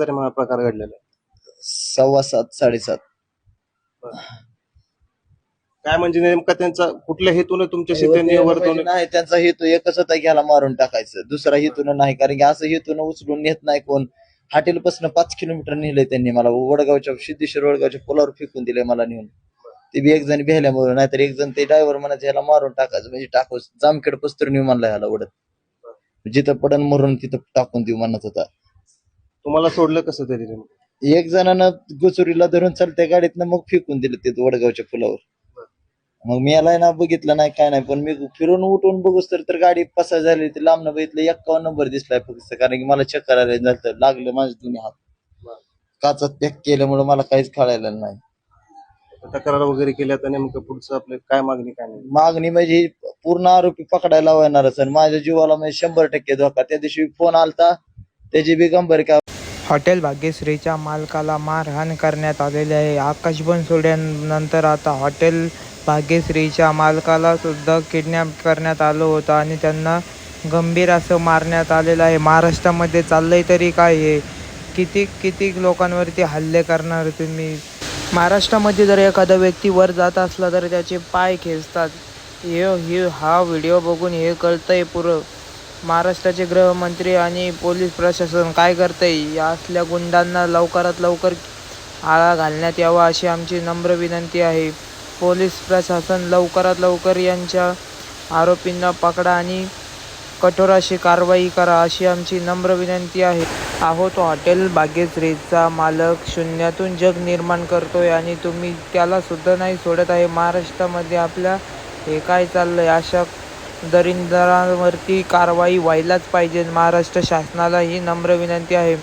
तरी मला प्रकार घडलेला आहे. सव्वा सात साडेसात. काय म्हणजे नेमका त्यांचा कुठल्या हेतून तुमच्याशी त्यांनी वर्तवणूक म्हणजे नाही त्यांचा हेतू एकच होता की ह्याला मारून टाकायचं. दुसरा हेतून नाही कारण की असं हेतून उचलून नेत नाही कोण. हॉटेल पासून पाच किलोमीटर नेलंय त्यांनी मला. वडगावच्या सिद्धेश्वर वडगावच्या पुलावर फेकून दिले मला नेऊन. ते बी एक जण भेल्यामुळे नाहीतर एक जण ते ड्रायव्हर म्हणायचं ह्याला मारून टाकायचं म्हणजे टाकू जामखेड पस्तर नेऊ म्हणला ह्याला ओढत जिथं पडन मरून तिथं टाकून देऊ म्हणत होता. तुम्हाला सोडलं कसं तरी? एक जणानं गुचुरीला धरून चालत्या गाडीतनं मग फेकून दिलं ते वडगावच्या पुलावर. मग मी याला ना बघितलं नाही काय नाही पण मी फिरून उठून बघूस तर तर गाडी पसार झाली ती लांबनं बघितलं एक्कावन्न नंबर दिसलाय फक्त कारण की मला चक्कर आले झालं लागलं माझे दोन्ही हात. काचात पॅक केल्यामुळे मला काहीच कळायला नाही. तक्रार वगैरे केल्या तर नेमकं पुढचं आपलं काय मागणी काय नाही? मागणी म्हणजे ही पूर्ण आरोपी पकडायला येणारच आणि माझ्या जीवाला म्हणजे शंभर टक्के धोका. त्या दिवशी फोन आलता त्याची बी गंभीर का? हॉटेल भाग्यश्रीच्या मालकाला मारहाण करण्यात आलेली आहे. आकाश बनसोड्यानंतर आता हॉटेल भाग्यश्रीच्या मालकाला सुद्धा किडनॅप करण्यात आलं होतं आणि त्यांना गंभीर असं मारण्यात आलेलं आहे. महाराष्ट्रामध्ये चाललंय तरी काय हे? किती किती लोकांवरती हल्ले करणार तुम्ही? महाराष्ट्रामध्ये जर एखादा व्यक्ती वर जात असला तर त्याचे पाय खेचतात. हे हे हा व्हिडिओ बघून हे कळतंय पुरं. महाराष्ट्राचे गृहमंत्री आणि पोलीस प्रशासन काय करतंय? या असल्या गुंडांना लवकरात लवकर आळा घालण्यात यावा अशी आमची नम्र विनंती आहे. पोलीस प्रशासन लवकरात लवकर यांच्या आरोपींना पकडा आणि कठोर अशी कारवाई करा अशी आमची नम्र विनंती आहे. आहो तो हॉटेल भाग्यश्रीचा मालक शून्यातून जग निर्माण करतोय आणि तुम्ही त्याला सुद्धा नाही सोडत आहे. महाराष्ट्रामध्ये आपल्या हे काय चाललंय? अशा दरिंदरांवरती कारवाई व्हायलाच पाहिजे. महाराष्ट्र शासनाला ही नम्र विनंती आहे.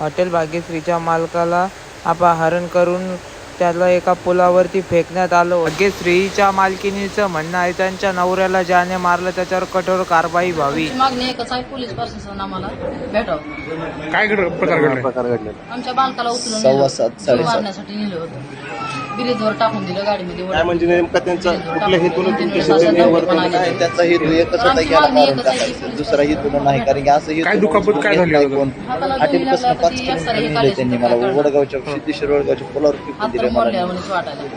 हॉटेल भाग्यश्रीच्या मालकाला अपहरण करून त्याला एका पुलावरती फेकण्यात आलं. भाग्यश्रीच्या मालकिनीचं म्हणणं आहे त्यांच्या नवऱ्याला ज्याने मारलं त्याच्यावर कठोर कारवाई व्हावी. मागणी एकच आहे पोलीस प्रशासन आम्हाला भेटावं. काय घड प्रकार घडलाय? प्रकार घडलेला. आमच्या बालकाला उचलून सव्वा सात, जीव साडेसात. मारण्यासाठी नेलं होतं. ब्रिजवर टाकून दिलं गाडीमध्ये काय. म्हणजे नेमका त्यांचा कुठल्या हेतून त्यांचा हेतू एकच होता की ह्याला मारून टाकायचं दुसरा हेतू नाही कारण की असं काय हेतू दुखापत काय झाली कोण. लागलं पाच किलोमीटर त्यांनी मला. वडगावच्या सिद्धेश्वर वडगावच्या पुलावर हात दिले मला.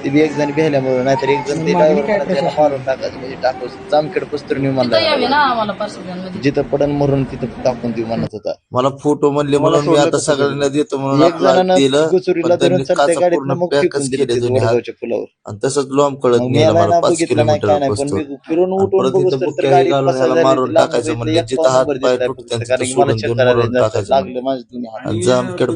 ते बी एक जण भेल्यामुळे नाहीतर एक जण ते त्याला मारून टाकायचं म्हणजे टाकू जामखेड पस्तर नेऊ जिथं पडन मरून तिथं टाकून देऊ म्हणत होता. मला फोटो म्हणले मला म्हणून मी आता कसं सगळ्यांना देतो म्हणून दिलं पूर्ण पॅकच केले वडगावच्या पुलावर. आणि तसंच लॉम कळत मग मी नेलं याला मला ना पाच बघितलं नाही काय किलोमीटर नाही पण मी बसतो. फिरून उठून परत बघूस इथं तर बुक्या गाडी घालून पसार याला झाली, मारून लांब टाकायचं म्हणजे जिथं हात पाय तुटतात तिथं कारण की मला सोडून चक्कर देऊन आली मरून जास्त. टाकायचं लागलं माझ्या दोन्ही हात. आणि जामखेड